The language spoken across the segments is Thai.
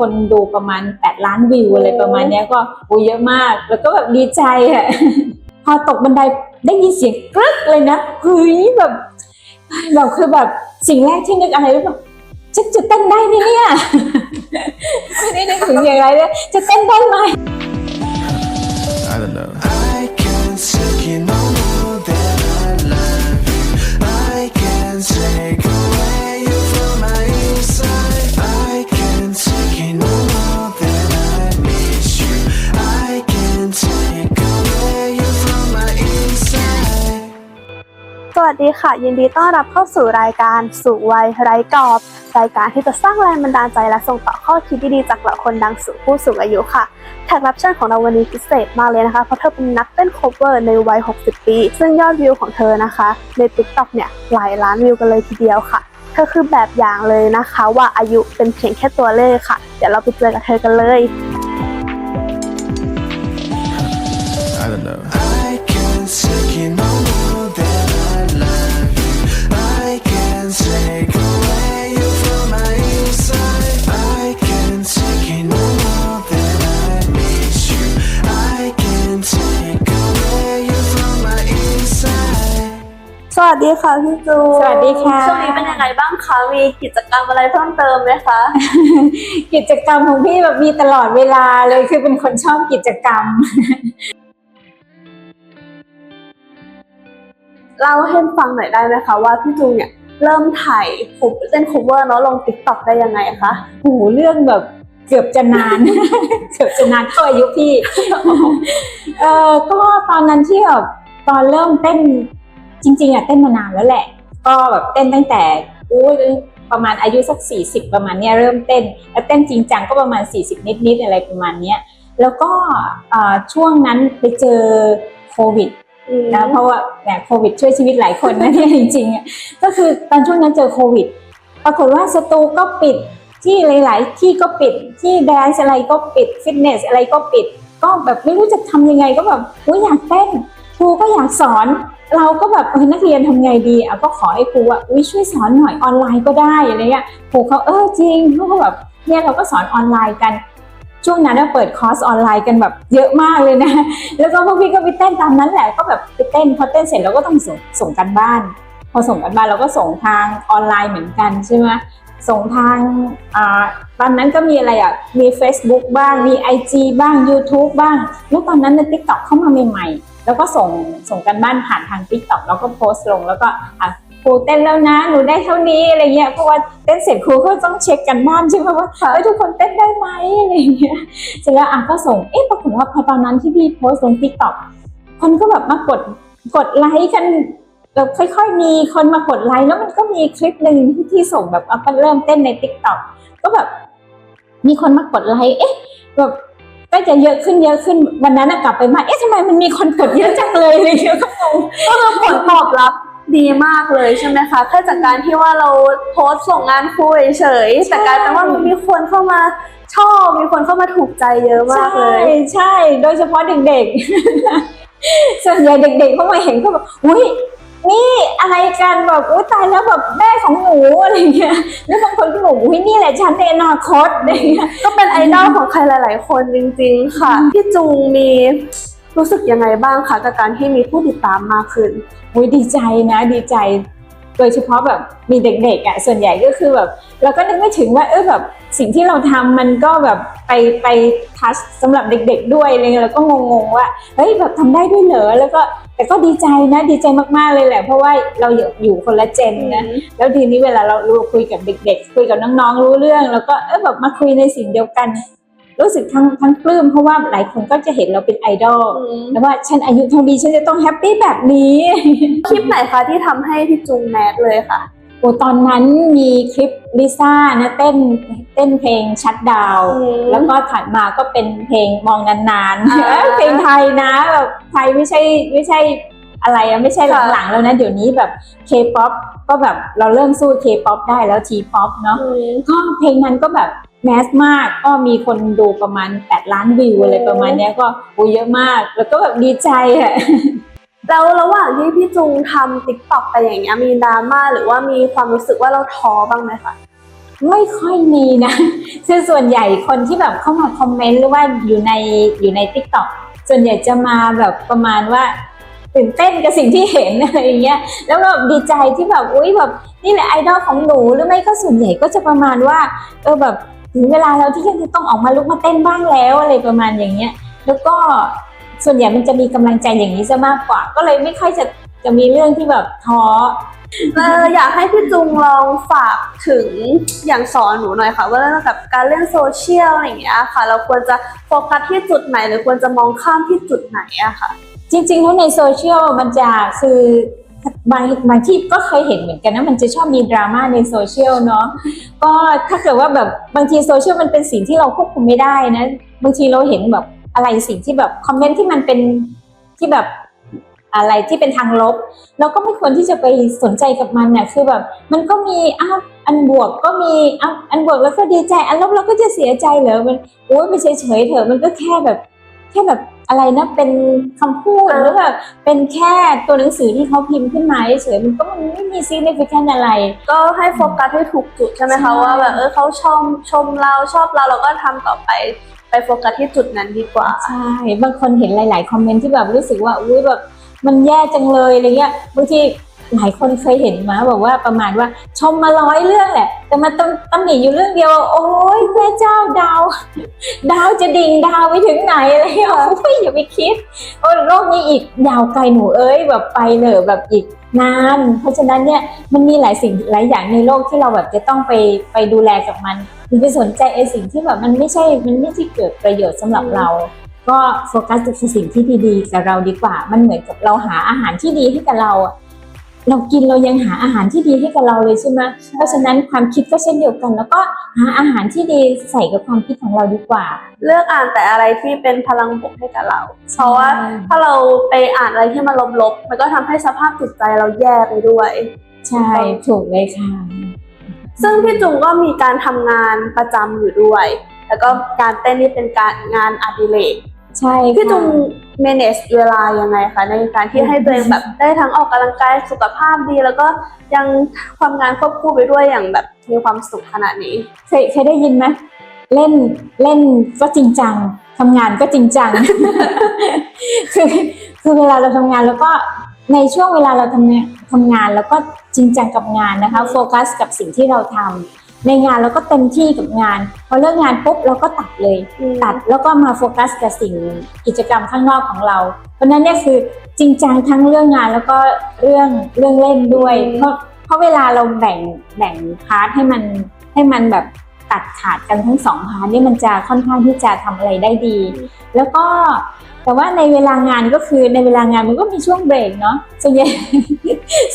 คนดูประมาณ 8 ล้านวิวอะไรประมาณเนี้ยก็โอ้เยอะมาก แล้วก็แบบดีใจอะพอตกบันไดได้ยินเสียงกรึ๊กเลยนะเฮ้ยแบบแบบคือแบบสิ่งแรกที่นึกอะไรรู้ป่ะจะจะเต้นได้ไหมเนี่ยไม่ได้นึกถึงอย่างไรเลยจะเต้นได้ไหม วัสดีค่ะ ยินดีต้อนรับเข้าสู่รายการสู่วัยไร้กรอบ รายการที่จะสร้างแรงบันดาลใจและส่งต่อข้อคิดดีๆจากเหล่าคนดังสู่ผู้สูงอายุค่ะแขกรับเชิญของเราวันนี้พิเศษมากเลยนะคะ เพราะเธอเป็นนักเต้นโคเวอร์ในวัย 60 ปี ซึ่งยอดวิวของเธอนะคะ ใน TikTok เนี่ยหลายล้านวิวกันเลยทีเดียวค่ะเธอคือแบบอย่างเลยนะคะว่าอายุเป็นเพียงแค่ตัวเลขค่ะ เดี๋ยวเราไปเจอกับเธอกันเลย I don't know. I can take it no สวัสดีค่ะพี่จูสวัสดีค่ะ ช่วงนี้เป็นยังไงบ้างคะ มีกิจกรรมอะไรเพิ่มเติมไหมคะ กิจกรรมของพี่แบบมีตลอดเวลาเลยคือเป็นคนชอบกิจกรรม เล่าให้ฟังหน่อยได้ไหมคะว่าพี่จูเนี่ย เริ่มถ่ายผมเต้น cover เนาะลง TikTok ได้ยังไงคะ โอ้โหเรื่องแบบเกือบจะนาน เกือบจะนานเท่าอายุพี่ เออก็ตอนนั้นที่แบบตอนเริ่มเต้นจริง ๆอะเต้นมานานแล้วแหละ ก็แบบเต้นตั้งแต่อู้ประมาณอายุสักสี่สิบประมาณเนี้ยเริ่มเต้น แล้วเต้นจริงจังก็ประมาณสี่สิบนิดๆอะไรประมาณเนี้ยแล้วก็ช่วงนั้นไปเจอโควิด นะเพราะว่าแหมโควิดช่วยชีวิตหลายคนนะเนี่ยจริงๆอะก็คือตอนช่วงนั้นเจอโควิด ปรากฏว่าสตูก็ปิดที่หลาย ๆ ที่ก็ปิดที่แดนซ์อะไรก็ปิดฟิตเนสอะไรก็ปิด ก็แบบไม่รู้จะทำยังไงก็แบบอุ๊ยอยากเต้นครูก็อยากสอน เราก็แบบเออนักเรียนทำไงดีอะก็ขอให้ครูว่าอุ้ยช่วยสอนหน่อยออนไลน์ก็ได้อะไรเงี้ยครูเขาเออจริงเขาก็แบบเนี่ยเราก็สอนออนไลน์กัน ช่วงนั้นเราเปิดคอร์สออนไลน์กันแบบเยอะมากเลยนะ แล้วก็พวกพี่ก็ไปเต้นตามนั้นแหละ ก็แบบไปเต้นพอเต้นเสร็จเราก็ต้องส่งส่งกันบ้าน พอส่งกันบ้านเราก็ส่งทางออนไลน์เหมือนกันใช่ไหมส่งทางอ่าตอนนั้นก็มีอะไรอะ มี Facebook บ้าง มี IG บ้าง YouTube บ้าง แล้วตอนนั้นใน TikTok เข้ามาใหม่ๆ แล้วก็ส่งส่งกันบ้านผ่านทาง TikTok แล้วก็โพสต์ลงแล้วก็อะ ครูเต้นแล้วนะ หนูได้เท่านี้อะไรเงี้ยเพราะว่าเต้นเสร็จครูก็ต้องเช็คกันบ้านใช่ไหมว่าเอ้ยทุกคนเต้นได้ไหมอะไรเงี้ยเสร็จแล้วอะก็ส่งเอ๊ะปรากฏว่าพอตอนนั้นที่พี่โพสต์ลงติ๊กต็อกคนก็แบบมากดกดไลค์กันแบบค่อยๆ มีคนมากดไลค์แล้วมันก็มีคลิปหนึ่งที่ที่ส่งแบบเอาไปเริ่มเต้นในติ๊กต็อกก็แบบมีคนมากดไลค์เอ๊ะแบบก็จะเยอะขึ้นเยอะขึ้นวันนั้นน่ะกลับไปมาเอ๊ะทำไมมันมีคนกดเยอะจังเลยอะไรเงี้ยก็งงก็คือผลตอบรับ ดีมากเลยใช่ไหมคะแค่จากการที่ว่าเราโพสต์ส่งงานครูเฉยๆแต่กลายเป็นว่ามันมีคนเข้ามาชอบมีคนเข้ามาถูกใจเยอะมากเลยใช่ใช่โดยเฉพาะเด็กๆ ส่วนใหญ่เด็กๆเขามาเห็นก็แบบอุ้ยนี่อะไรกันแบบอุ้ยตายแล้วแบบแม่ของหนูอะไรเงี้ยแล้วบางคนก็บอกอุ้ยนี่แหละฉันในอนาคตอะไรเงี้ยก็เป็นไอดอลของใครหลาย ๆ คนจริง ๆ ค่ะพี่จุงมี รู้สึกยังไงบ้างคะกับการที่มีผู้ติดตามมากขึ้น อุ้ยดีใจนะดีใจ โดยเฉพาะแบบมีเด็กๆอะส่วนใหญ่ก็คือแบบเราก็นึกไม่ถึงว่าเออแบบสิ่งที่เราทำมันก็แบบไปไปทัชสำหรับเด็ก ๆ ด้วยอะไรเงี้ยเราก็งงๆว่าเฮ้ยแบบทำได้ด้วยเหรอแล้วก็แต่ก็ดีใจนะดีใจมากๆเลยแหละ เพราะว่าเราอยู่อยู่คนละเจนนะแล้วทีนี้เวลาเราเราคุยกับเด็ก ๆ คุยกับน้องๆรู้เรื่อง แล้วก็เออแบบมาคุยในสิ่งเดียวกัน รู้สึกทั้งทั้งปลื้มเพราะว่าหลายคนก็จะเห็นเราเป็นไอดอลแล้วว่าฉันอายุเท่านี้ฉันจะต้องแฮปปี้แบบนี้คลิปไหนคะที่ทำให้พี่จุงแมสเลยค่ะโอ้ตอนนั้นมีคลิปลิซ่านะเต้นเต้นเพลงชัดดาวอืมแล้วก็ถัดมาก็เป็นเพลงมองนานๆอ่าเอ้ยเพลงไทยนะแบบไทยไม่ใช่ไม่ใช่อะไรอะไม่ใช่ค่ะหลังๆแล้วนะ เดี๋ยวนี้แบบเคป๊อปก็แบบเราเริ่มสู้เคป๊อปได้แล้วทีป๊อปเนาะก็เพลงนั้นก็แบบ แมสมากก็มีคนดูประมาณ 8 ล้านวิวอะไรประมาณเนี้ยก็โอ้เยอะมาก แล้วก็แบบดีใจอะแล้วระหว่างที่พี่จุงทำติ๊กต็อกไปอย่างเงี้ยมีดราม่าหรือว่ามีความรู้สึกว่าเราท้อบ้างไหมคะไม่ค่อยมีนะคือส่วนใหญ่คนที่แบบเข้ามาคอมเมนต์หรือว่าอยู่ในอยู่ในทิกตอกส่วนใหญ่จะมาแบบประมาณว่าตื่นเต้นกับสิ่งที่เห็นอะไรอย่างเงี้ย แล้วก็ดีใจที่แบบ อุ้ยแบบนี่แหละไอดอลของหนู หรือไม่ก็ส่วนใหญ่ก็จะประมาณว่า เออแบบ ถึงเวลาแล้วที่ฉันจะต้องออกมาลุกมาเต้นบ้างแล้วอะไรประมาณอย่างเงี้ย แล้วก็ส่วนใหญ่มันจะมีกำลังใจอย่างนี้ซะมากกว่า ก็เลยไม่ค่อยจะจะมีเรื่องที่แบบท้อเอออยากให้พี่จุงลองฝากถึงอย่างสอนหนูหน่อยค่ะ ว่าเรื่องกับการเล่นโซเชียลอะไรอย่างเงี้ยค่ะ เราควรจะโฟกัสที่จุดไหน หรือควรจะมองข้ามที่จุดไหนอะค่ะ จริงๆแล้วในโซเชียลมันจะคือ บางบางที่ก็เคยเห็นเหมือนกันนะมันจะชอบมีดราม่าในโซเชียลเนาะก็ถ้าเกิดว่าแบบบางทีโซเชียลมันเป็นสิ่งที่เราควบคุมไม่ได้นะบางทีเราเห็นแบบอะไรสิ่งที่แบบคอมเมนต์ที่มันเป็นที่แบบอะไรที่เป็นทางลบ เราก็ไม่ควรที่จะไปสนใจกับมันน่ะคือแบบ มันก็มีอ้าวอันบวกก็มีอ้าวอันบวกแล้วก็ดีใจ อันลบเราก็จะเสียใจเหรอมันโอ้ยไปเฉยๆเถอะมันก็แค่แบบ แค่แบบอะไรนะเป็นคำพูดอ่าหรือแบบเป็นแค่ตัวหนังสือที่เขาพิมพ์ขึ้นมาเฉยๆมันก็มันไม่มี significant อะไร ก็ให้โฟกัสให้ถูกจุดใช่ไหมใช่คะว่าแบบเออเขาชมชมเราชอบเราเราก็ทำต่อไปไปโฟกัสที่จุดนั้นดีกว่าใช่บางคนเห็นหลาย ๆ คอมเมนต์ที่แบบรู้สึกว่าอุ้ยแบบมันแย่จังเลยอะไรเงี้ยบางที หลายคนเคยเห็นมาบอกว่าประมาณว่าชมมาร้อยเรื่องแหละ แต่มาตำตำหนิอยู่เรื่องเดียว โอ้ยพระเจ้าดาว ดาวจะดิ่งดาวไปถึงไหนอะไรเงี้ยโอ้ยอย่าไปคิดโอ้โลกนี้อีกยาวไกลหนูเอ้ยแบบไปเลยแบบอีกนานเพราะฉะนั้นเนี่ยมันมีหลายสิ่งหลายอย่างในโลกที่เราแบบจะต้องไปไปดูแลกับมันหรือไปสนใจไอ้สิ่งที่แบบมันไม่ใช่มันไม่ที่เกิดประโยชน์สำหรับเรา ก็โฟกัสกับสิ่งที่ดีๆกับเราดีกว่า มันเหมือนกับเราหาอาหารที่ดีให้กับเรา เรากินเรายังหาอาหารที่ดีให้กับเราเลยใช่ไหมเพราะฉะนั้นความคิดก็เช่นเดียวกัน แล้วก็หาอาหารที่ดีใส่กับความคิดของเราดีกว่า เลือกอ่านแต่อะไรที่เป็นพลังบวกให้กับเรา เพราะว่าถ้าเราไปอ่านอะไรที่มันลบๆ มันก็ทำให้สภาพจิตใจเราแย่ไปด้วย ใช่ถูกเลยค่ะ ซึ่งพี่จุงก็มีการทำงานประจำอยู่ด้วย แล้วก็การเต้นนี่เป็นการงานอดิเรก ใช่ค่ะพี่จุง manage เวลายังไงคะในการที่ให้ตัวเองแบบได้ทั้งออกกำลังกายสุขภาพดี แล้วก็ยังความงานควบคู่ไปด้วยอย่างแบบมีความสุขขนาดนี้เคยเคยได้ยินไหมเล่นเล่นก็จริงจังทำงานก็จริงจังคือคือเวลาเราทำงานแล้วก็ในช่วงเวลาเราทำงานทำงานแล้วก็จริงจังกับงานนะคะโฟกัสกับสิ่งที่เราทำ ในงานเราก็เต็มที่กับงาน พอเลิกงานปุ๊บเราก็ตัดเลย ตัดแล้วก็มาโฟกัสกับสิ่งกิจกรรมข้างนอกของเรา เพราะฉะนั้นเนี่ยคือจริงจังทั้งเรื่องงานแล้วก็เรื่องเรื่องเล่นด้วยอืมเพราะเพราะเวลาเราแบ่งแบ่งพาร์ทให้มันให้มันแบบตัดขาดกันทั้งสองพาร์ทเนี่ยมันจะค่อนข้างที่จะทำอะไรได้ดี แล้วก็แต่ว่าในเวลางานก็คือในเวลางานมันก็มีช่วงเบรกเนาะส่วนใหญ่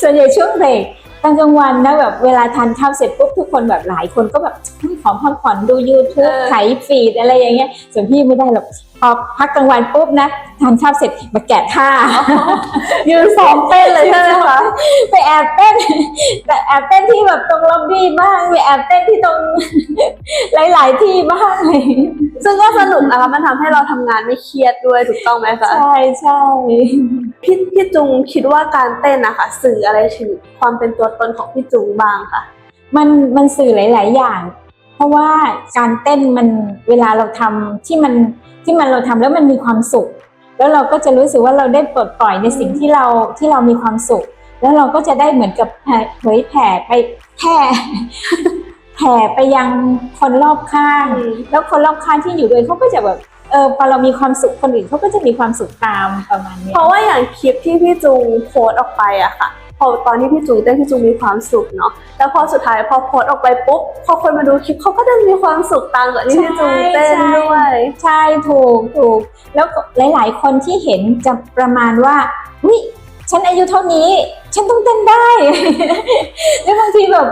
ส่วนใหญ่ช่วงเบรก ตอนกลางวันนะแบบเวลาทานข้าวเสร็จปุ๊บทุกคนแบบหลายคนก็แบบเฮ้ยขอพักผ่อนดู YouTube เออไถฟีดอะไรอย่างเงี้ยส่วนพี่ไม่ได้หรอกพอพักกลางวันปุ๊บนะ ทานข้าวเสร็จมาแกะท่ายืนซ้อมเต้นเลยใช่ไหมคะไปแอบเต้นแต่แอบเต้นที่แบบตรงล็อบบี้บ้างไปแอบเต้นที่ตรงหลาย ๆ ที่บ้างอะไรอย่างเงี้ยซึ่งก็สนุกนะคะมันทำให้เราทำงานไม่เครียดด้วยถูกต้องไหมคะใช่ใช่พี่พี่จุงคิดว่าการเต้นนะคะสื่ออะไรถึงความเป็นตัวตนของพี่จุงบ้างคะมันมันสื่อหลาย ๆ อย่าง เพราะว่าการเต้นมันเวลาเราทำที่มันที่มันเราทำแล้วมันมีความสุข แล้วเราก็จะรู้สึกว่าเราได้ปลดปล่อยในสิ่งที่เราที่เรามีความสุข แล้วเราก็จะได้เหมือนกับแผ่เผยแผ่ไปแผ่แผ่ไปยังคนรอบข้าง แล้วคนรอบข้างที่อยู่ด้วยเขาก็จะแบบเออพอเรามีความสุขคนอื่นเขาก็จะมีความสุขตามประมาณเนี้ยเพราะว่าอย่างคลิปที่พี่จุงโพสต์ออกไปอะค่ะ พอตอนที่พี่จุงเต้นพี่จุงมีความสุขเนาะแล้วพอสุดท้ายพอโพสต์ออกไปปุ๊บพอคนมาดูคลิปเขาก็จะมีความสุขตามกับที่พี่จุงเต้นด้วยใช่ถูกถูกแล้วก็หลาย ๆ คนที่เห็นจะประมาณว่าวิฉันอายุเท่านี้ ฉันต้องเต้นได้แล้วบางทีแบบ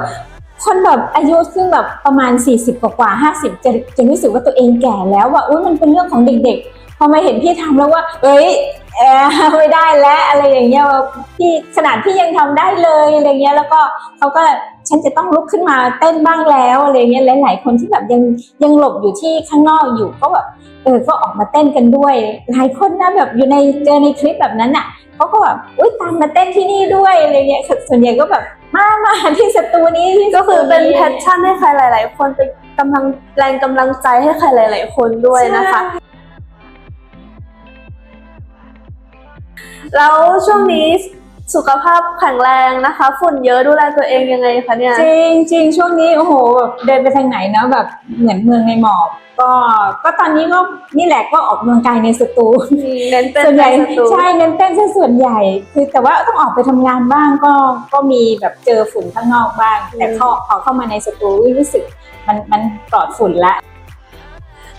คนแบบอายุซึ่งแบบประมาณ 40 กว่ากว่า50จะจะรู้สึกว่าตัวเองแก่แล้วว่าอุ้ยมันเป็นเรื่องของเด็กๆพ อมาเห็นพี่ทำแล้วว่า เอ้ยเออไม่ได้แล้วอะไรอย่างเงี้ยว่าพี่ขนาดพี่ยังทำได้เลยอะไรเงี้ยแล้วก็เขาก็ฉันจะต้องลุกขึ้นมาเต้นบ้างแล้วอะไรเงี้ยหลาย ๆ คนที่แบบยังยังหลบอยู่ที่ข้างนอกอยู่ก็แบบเออก็ออกมาเต้นกันด้วย หลายคนนะแบบอยู่ในเจอในคลิปแบบนั้นอะเขาก็แบบอุ้ยตามมาเต้นที่นี่ด้วยอะไรเงี้ยส่วนใหญ่ก็แบบมามาที่สตูนี้ที่สก็ตูคือเป็นแพชชั่นให้ใครหลาย ๆ คนเป็นกำลังแรงกำลังใจให้ใครหลาย ๆ คนด้วยนะคะ แล้วช่วงนี้สุขภาพแข็งแรงนะคะ ฝุ่นเยอะดูแลตัวเองยังไงคะเนี่ย จริงจริงช่วงนี้โอ้โหแบบเดินไปทางไหนนะแบบเหมือนเมืองในหมอกก็ก็ตอนนี้ก็นี่แหละก็ออกกำลังกายในสตูเน้นเต้นส่วนใหญ่ในสตูใช่เน้นเต้นซะส่วนใหญ่ คือแต่ว่าต้องออกไปทำงานบ้างก็ก็มีแบบเจอฝุ่นข้างนอกบ้าง แต่เข้าพอเข้ามาในสตูรู้สึกมันมันปลอดฝุ่นละ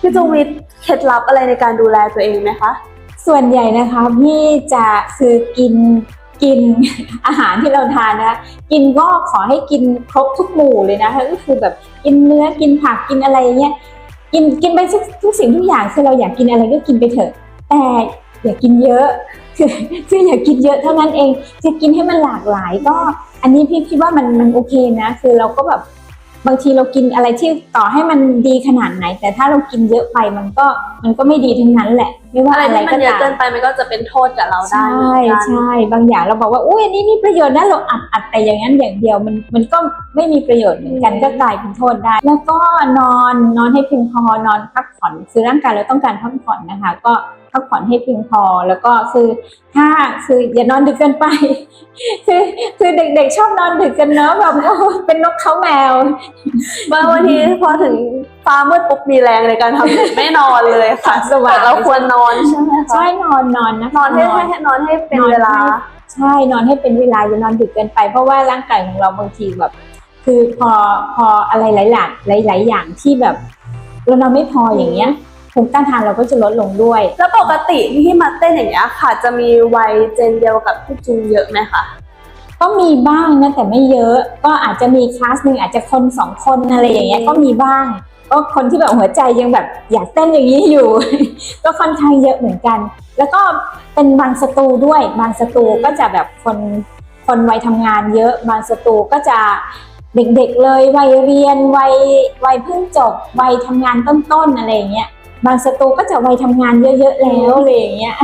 พี่จูมีเคล็ดลับอะไรในการดูแลตัวเองไหมคะ ส่วนใหญ่นะคะพี่จะคือกินกินอาหารที่เราทานนะกินก็ขอให้กินครบทุกหมู่เลยนะคะก็คือแบบกินเนื้อกินผักกินอะไรเงี้ยกินกินไปทุกทุกสิ่งทุกอย่างคือเราอยากกินอะไรก็กินไปเถอะ แต่อย่ากินเยอะคือคืออย่ากินเยอะเท่านั้นเองจะกินให้มันหลากหลายก็ อันนี้พี่คิดว่ามันมันโอเคนะ คือเราก็แบบ บางทีเรากินอะไรที่ต่อให้มันดีขนาดไหน แต่ถ้าเรากินเยอะไปมันก็มันก็ไม่ดีทั้งนั้นแหละ ไม่ว่าอะไรอะไรที่มัก็นเยอะตามเกินไปมันก็จะเป็นโทษกับเราได้ใช่เหมือนกันใช่บางอย่างเราบอกว่าอุ้ยอันนี้มีประโยชน์นะเราอัดอัดแต่อย่างนั้นอย่างเดียวมันมันก็ไม่มีประโยชน์เหมือนกันอืมก็กลายเป็นโทษได้ แล้วก็นอนนอนให้เพียงพอนอนพักผ่อนคือร่างกายเราต้องการพักผ่อนนะคะ ก็ พักผ่อนให้เพียงพอ แล้วก็คือถ้าคืออย่านอนดึกเกินไป คือคือเด็กๆชอบนอนดึกกันเนอะแบบโอ้เป็นนกเขาแมวบางทีพอถึงฟ้ามืดปุ๊บมีแรงในการทำอย่างไม่นอนเลยค่ะสว่างแต่เราควรนอนใช่ไหมคะใช่นอนนอนนะนอนให้ให้นอนให้เป็นเวลาใช่นอนให้เป็นเวลาอย่านอนดึกเกินไป เพราะว่าร่างกายของเราบางทีแบบ คือพอพออะไรหลายหลายหลายๆอย่างที่แบบเรานอนไม่พออย่างเงี้ย ภูมิต้านทานเราก็จะลดลงด้วย แล้วปกติที่มาเต้นอย่างเงี้ยค่ะ จะมีวัยเจนเดียวกับพี่จุงเยอะไหมคะก็มีบ้างนะแต่ไม่เยอะ ก็อาจจะมีคลาสหนึ่งอาจจะคนสองคนอะไรอย่างเงี้ยอืมก็มีบ้างก็คนที่แบบหัวใจยังแบบอยากเต้นอย่างนี้อยู่ ก็ค่อนข้างเยอะเหมือนกัน แล้วก็เป็นบางสตูด้วย บางสตูก็จะแบบคนคนวัยทำงานเยอะ บางสตูก็จะเด็กๆเลยวัยเรียนวัยวัยเพิ่งจบวัยทำงานต้นๆอะไรอย่างเงี้ย บางสตูก็จะวัยทำงานเยอะๆแล้วอะไรอย่างเงี้ย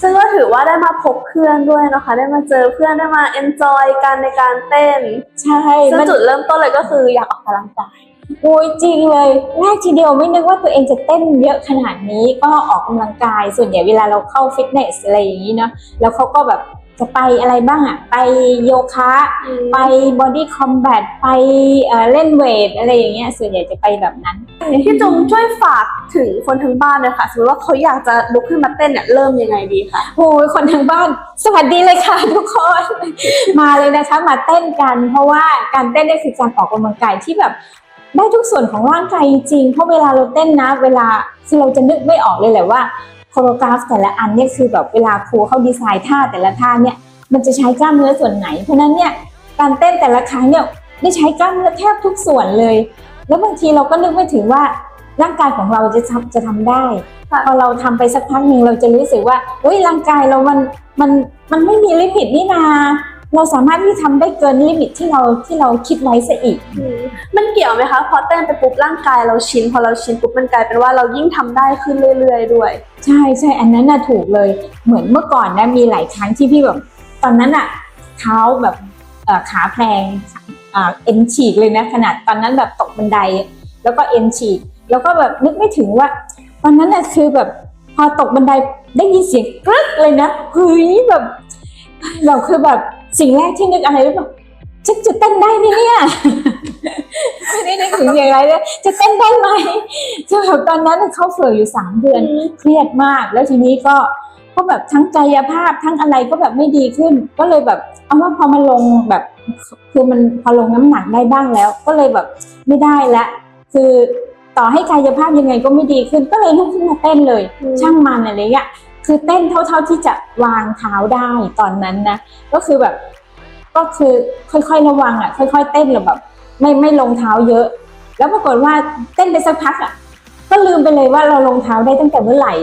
ซึ่งก็ถือว่าได้มาพบเพื่อนด้วยนะคะ ได้มาเจอเพื่อนได้มาเอนจอยกันในการเต้น ใช่ซึ่งมันจุดเริ่มต้นเลยก็คืออยากออกกำลังกายโอ้ยจริงเลยแรกทีเดียวไม่นึกว่าตัวเองจะเต้นเยอะขนาดนี้ก็ออกกำลังกาย ส่วนใหญ่เวลาเราเข้าฟิตเนสอะไรอย่างนี้เนาะแล้วเขาก็แบบ จะไปอะไรบ้างอะไปโยคะไปบอดี้คอมแบทไปเอ่อเล่นเวทอะไรอย่างเงี้ยส่วนใหญ่จะไปแบบนั้นพี่จุงช่วยฝากถึงคนทั้งบ้านเลยค่ะสมมติว่าเขาอยากจะลุกขึ้นมาเต้นเนี่ยเริ่มยังไงดีคะโอ้ยคนทางบ้าน สวัสดีเลยค่ะทุกคน มาเลยนะคะมาเต้นกัน เพราะว่าการเต้นเนี่ยคือการออกกำลังกายที่แบบได้ทุกส่วนของร่างกายจริงๆเพราะเวลาเราเต้นนะ เวลาคือเราจะนึกไม่ออกเลยแหละว่า โคโรกราฟแต่ละอันเนี่ยคือแบบเวลาครูเขาดีไซน์ท่าแต่ละท่าเนี่ยมันจะใช้กล้ามเนื้อส่วนไหน เพราะฉะนั้นเนี่ยการเต้นแต่ละครั้งเนี่ยได้ใช้กล้ามเนื้อแทบทุกส่วนเลย แล้วบางทีเราก็นึกไม่ถึงว่าร่างกายของเราจะทำจะทำได้ค่ะพอเราทำไปสักพักหนึ่งเราจะรู้สึกว่าเฮ้ยร่างกายเรามันมันมันไม่มีลิมิตนี่นา เราสามารถที่ทำได้เกินลิมิตที่เราที่เราคิดไว้ซะอีก มันเกี่ยวไหมคะ พอเต้นไปปุ๊บร่างกายเราชิน พอเราชินปุ๊บมันกลายเป็นว่าเรายิ่งทำได้ขึ้นเรื่อย ๆ ด้วย ใช่ใช่อันนั้นน่ะถูกเลย เหมือนเมื่อก่อนนะมีหลายครั้งที่พี่แบบตอนนั้นอะเท้าแบบเอ่อขาแพลงอ่าเอ็นฉีกเลยนะขนาดตอนนั้นแบบตกบันได แล้วก็เอ็นฉีก แล้วก็แบบนึกไม่ถึงว่า ตอนนั้นน่ะคือแบบพอตกบันไดได้ยินเสียงกรึ๊กเลยนะเฮ้ยแบบเราคือแบบ สิ่งแรกที่นึกอะไรรู้ป่ะฉันจะเต้นได้ไหมเนี่ยไม่ได้นึกถึงอย่างไรเลยจะเต้นได้ไหมคือแบบตอนนั้นน่ะเข้าเฟือกอยู่สามเดือนเครียดมาก แล้วทีนี้ก็ก็แบบทั้งกายภาพทั้งอะไรก็แบบไม่ดีขึ้น ก็เลยแบบเอาว่าพอมาลงแบบคือมันพอลงน้ำหนักได้บ้างแล้ว ก็เลยแบบไม่ได้ละ คือต่อให้กายภาพยังไงก็ไม่ดีขึ้น ก็เลยลุกขึ้นมาเต้นเลยอืมช่างมันอะไรเงี้ย คือเต้นเท่าๆที่จะวางเท้าได้ตอนนั้นนะ ก็คือแบบก็คือค่อยๆระวังอะ ค่อย ๆ เต้นแล้วแบบ ไม่ไม่ลงเท้าเยอะ แล้วปรากฏว่าเต้นไปสักพักอะ ก็ลืมไปเลยว่าเราลงเท้าได้ตั้งแต่เมื่อไหร่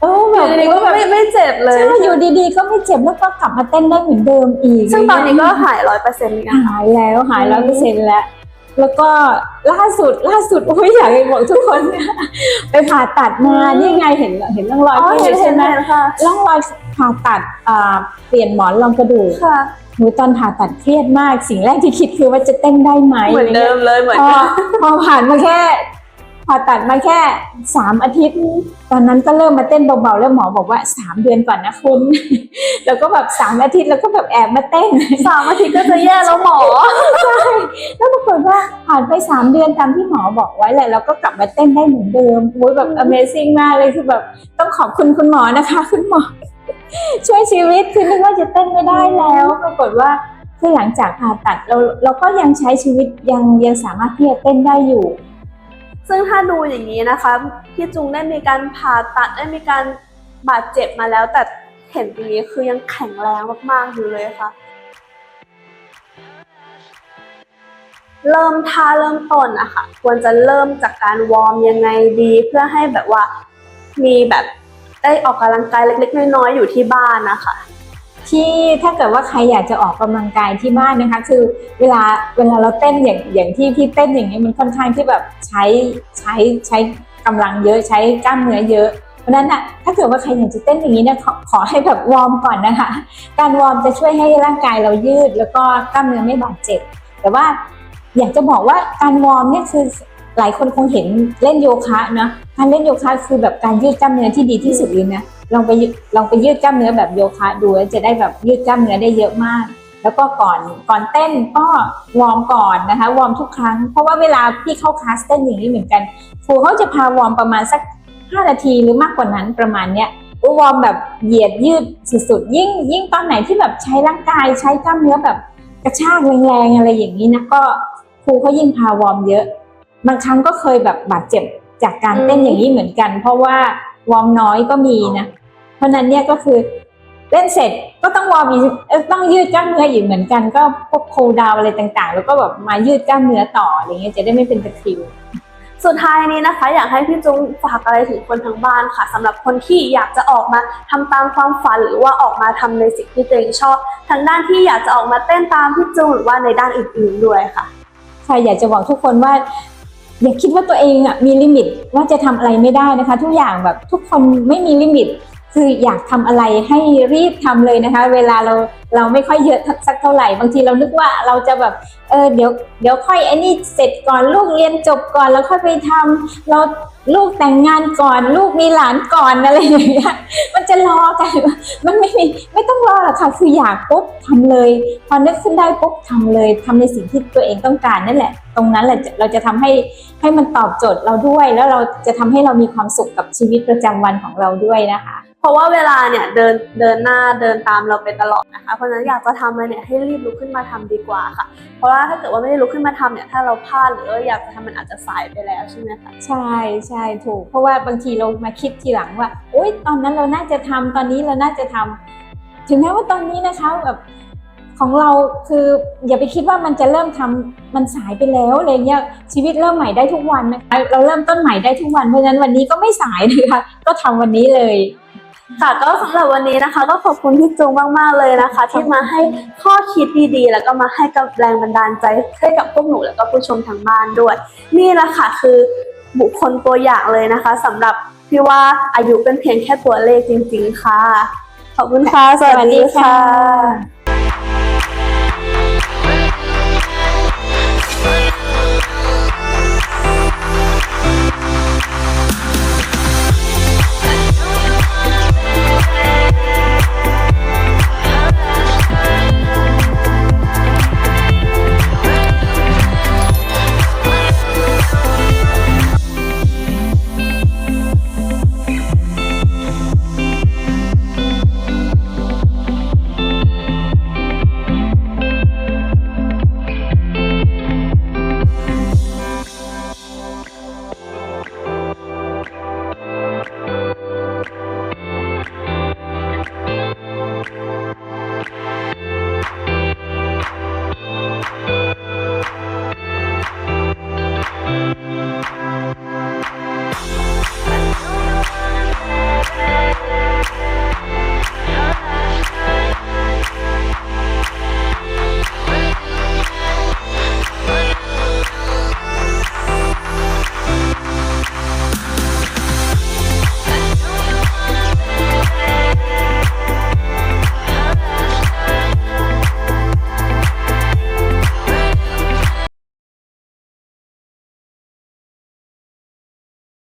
เอออแบยู่บดีๆก็ไม่ไม่เจ็บเลยใช่อยู่ดีๆ ก็ไม่เจ็บแล้วก็กลับมาเต้นได้เหมือนเดิมอีก ซึ่งตอนนี้ก็หายร้อยเปอร์เซ็นต์กันหายแล้วหายอืร้อยมเปอร์เซ็นต์แล้ว แล้วก็ล่าสุดล่าสุดโอ้ยอยากจะบอกทุกคน ไปผ่าตัดมานี่ไงเห็นเห็นร่องรอยอ๋อที่เห็นใช่เห็นไหมเห็นค่ะ ร่องรอยผ่าตัดอ่าเปลี่ยนหมอนรองกระดูกค่ะ หนูตอนผ่าตัดเครียดมาก สิ่งแรกที่คิดคือว่าจะเต้นได้ไหมเหมือนเดิมเลยเหมือนพอกันพอผ่านมาแค่ ผ่าตัดมาแค่สามอาทิตย์ ตอนนั้นก็เริ่มมาเต้นเบาๆแล้วหมอบอกว่าสามเดือนก่อนนะคุณ แล้วก็แบบสามอาทิตย์แล้วก็แบบแอบมาเต้นสามอาทิตย์ก็จะแย่แล้วหมอแล้วปรากฏว่าผ่านไปสามเดือนตามที่หมอบอกไว้แหละแล้วก็กลับมาเต้นได้เหมือนเดิมโอ้ยแบบ Amazing มากเลยคือแบบต้องขอบคุณคุณหมอนะคะ คุณหมอ ช่วยชีวิตคือนึกว่าจะเต้นไม่ได้แล้ว ปรากฏว่าคือหลังจากผ่าตัดเราเราก็ยังใช้ชีวิตยังยังสามารถที่จะเต้นได้อยู่ ซึ่งถ้าดูอย่างนี้นะคะพี่จุงได้มีการผ่าตัดได้มีการบาดเจ็บมาแล้ว แต่เห็นตรงนี้คือยังแข็งแรงมากๆอยู่เลยค่ะ เริ่มท่าเริ่มต้นอะค่ะควรจะเริ่มจากการวอร์มยังไงดีเพื่อให้แบบว่ามีแบบได้ออกกำลังกายเล็ก ๆ น้อยๆอยู่ที่บ้านนะคะ ที่ถ้าเกิดว่าใครอยากจะออกกำลังกายที่บ้านนะคะ คือเวลาเวลาเราเต้นอย่างอย่างที่พี่เต้นอย่างนี้มันค่อนข้างที่แบบใช้ใช้ใช้กำลังเยอะใช้กล้ามเนื้อเยอะเพราะนั้นอะถ้าเกิดว่าใครอยากจะเต้นอย่างนี้เนี่ยขอขอให้แบบวอร์มก่อนนะคะ การวอร์มจะช่วยให้ร่างกายเรายืด แล้วก็กล้ามเนื้อไม่บาดเจ็บ แต่ว่าอยากจะบอกว่าการวอร์มเนี่ยคือหลายคนคงเห็นเล่นโยคะนะการเล่นโยคะคือแบบการยืดกล้ามเนื้อที่ดีที่สุดเลยนะ ลองไปลองไปยืดกล้ามเนื้อแบบโยคะดูแล้วจะได้แบบยืดกล้ามเนื้อได้เยอะมาก แล้วก็ก่อนก่อนเต้นก็วอร์มก่อนนะคะวอร์มทุกครั้ง เพราะว่าเวลาพี่เข้าคลาสเต้นอย่างนี้เหมือนกันครูเขาจะพาวอร์มประมาณสัก 5 นาทีหรือมากกว่านั้นประมาณเนี้ยวอร์มแบบเหยียดยืดสุดๆยิ่ง ยิ่งตอนไหนที่แบบใช้ร่างกายใช้กล้ามเนื้อแบบกระชากแรงๆอะไรอย่างนี้นะก็ครูเขายิ่งพาวอร์มเยอะ บางครั้งก็เคยแบบบาดเจ็บจากการเต้นอย่างนี้เหมือนกัน เพราะว่าวอร์มน้อยก็มีนะ เพราะฉะนั้นเนี่ยก็คือเล่นเสร็จก็ต้องวอร์มอีกเอ่อต้องยืดกล้ามเนื้ออีกเหมือนกัน ก็พวกโคดาวอะไรต่างๆ แล้วก็แบบมายืดกล้ามเนื้อต่ออะไรเงี้ยจะได้ไม่เป็นตะคริว สุดท้ายนี้นะคะ อยากให้พี่จุงฝากอะไรถึงคนทั้งบ้านค่ะสำหรับคนที่อยากจะออกมาทำตามความฝันหรือว่าออกมาทำในสิ่งที่ตัวเองชอบ ทางด้านที่อยากจะออกมาเต้นตามพี่จุงหรือว่าในด้านอื่นๆด้วยค่ะใช่อยากจะบอกทุกคนว่าอย่าคิดว่าตัวเองอะมีลิมิตว่าจะทำอะไรไม่ได้นะคะ ทุกอย่างแบบทุกคนไม่มีลิมิต คืออยากทำอะไรให้รีบทำเลยนะคะ เวลาเราเราไม่ค่อยเยอะสักเท่าไหร่บางทีเรานึกว่าเราจะแบบ เออเดี๋ยวเดี๋ยวค่อยไอ้นี่เสร็จก่อนลูกเรียนจบก่อนแล้วค่อยไปทำเราลูกแต่งงานก่อน ลูกมีหลานก่อนอะไรอย่างเงี้ยมันจะรอกันมันไม่มีไม่ต้องรอหรอกค่ะคืออยากปุ๊บทำเลยพอนึกขึ้นได้ปุ๊บทำเลยทำในสิ่งที่ตัวเองต้องการนั่นแหละ ตรงนั้นแหละเราจะทำให้ให้มันตอบโจทย์เราด้วย แล้วเราจะทำให้เรามีความสุขกับชีวิตประจำวันของเราด้วยนะคะเพราะว่าเวลาเนี่ยเดินเดินหน้าเดินตามเราไปตลอดนะคะเพราะฉะนั้นอยากจะทำอะไรเนี่ยให้รีบลุกขึ้นมาทำดีกว่าค่ะ เพราะว่าถ้าเกิดว่าไม่ได้ลุกขึ้นมาทำเนี่ยถ้าเราพลาดหรืออยากจะทำมันอาจจะสายไปแล้วใช่ไหมคะใช่ใช่ถูก เพราะว่าบางทีเรามาคิดทีหลังว่าโอ๊ยตอนนั้นเราน่าจะทำตอนนี้เราน่าจะทำถึงแม้ว่าตอนนี้นะคะแบบของเราคืออย่าไปคิดว่ามันจะเริ่มทำมันสายไปแล้วอะไรเงี้ยชีวิตเริ่มใหม่ได้ทุกวันนะคะเราเริ่มต้นใหม่ได้ทุกวันเพราะฉะนั้นวันนี้ก็ไม่สายนะคะก็ทำวันนี้เลย ค่ะก็สำหรับวันนี้นะคะ ก็ขอบคุณพี่จุงมากๆเลยนะคะ ที่มาให้ข้อคิดดีๆ แล้วก็มาให้กำแรงบันดาลใจให้กับพวกหนูแล้วก็ผู้ชมทางบ้านด้วย นี่แหละค่ะคือบุคคลตัวอย่างเลยนะคะสำหรับพี่ว่าอายุเป็นเพียงแค่ตัวเลขจริง ๆ ค่ะ ขอบคุณค่ะ สวัสดีค่ะ